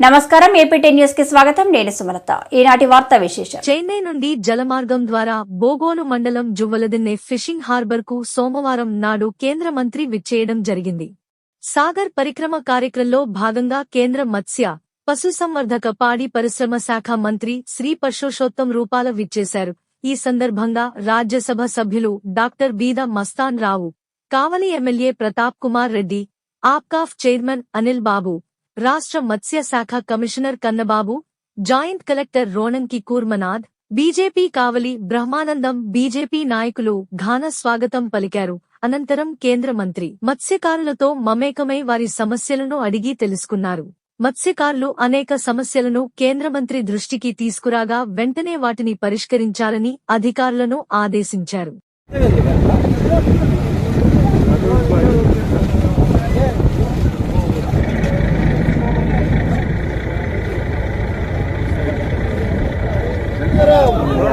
నమస్కారం ఏపీటీ న్యూస్కి స్వాగతం. నేను సుమలత. ఈనాటి వార్త విశేషం చెన్నై నుండి జలమార్గం ద్వారా బోగోలు మండలం జువ్వలదిన్నె ఫిషింగ్ హార్బర్కు సోమవారం నాడు కేంద్ర మంత్రి విచ్చేయడం జరిగింది. సాగర్ పరిక్రమ కార్యక్రమంలో భాగంగా కేంద్ర మత్స్య పశుసంవర్ధక పాడి పరిశ్రమ శాఖ మంత్రి శ్రీ పరశోషోత్తం రూపాల విచ్చేశారు. ఈ సందర్భంగా రాజ్యసభ సభ్యులు doctor Beeda Mastan Rao Kavali MLA Pratap Kumar Reddy APCOF chairman Anil Babu రాష్ట్ర మత్స్య శాఖ commissioner Kannababu joint collector Ronanki Kurmanath BJP Kavali Brahmanandam BJP నాయకులు ఘాన స్వాగతం పలికారు. అనంతరం కేంద్ర మంత్రి మత్స్యకారులతో మమేకమై వారి సమస్యలను అడిగి తెలుసుకున్నారు. మత్స్యకారులు అనేక సమస్యలను కేంద్ర మంత్రి దృష్టికి తీసుకురాగా వెంటనే వాటిని పరిష్కరించాలని అధికారులను ఆదేశించారు.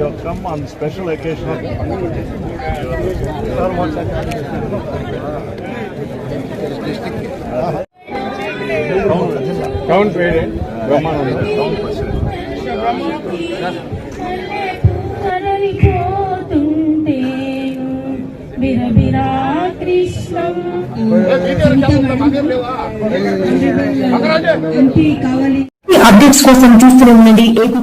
You have come on special occasion. Sir, one second. కౌంట్ పేరే బ్రహ్మానందం కలరిపోతుంటేను అప్డేట్స్ కోసం చూస్తూనే ఉండండి ఏపీ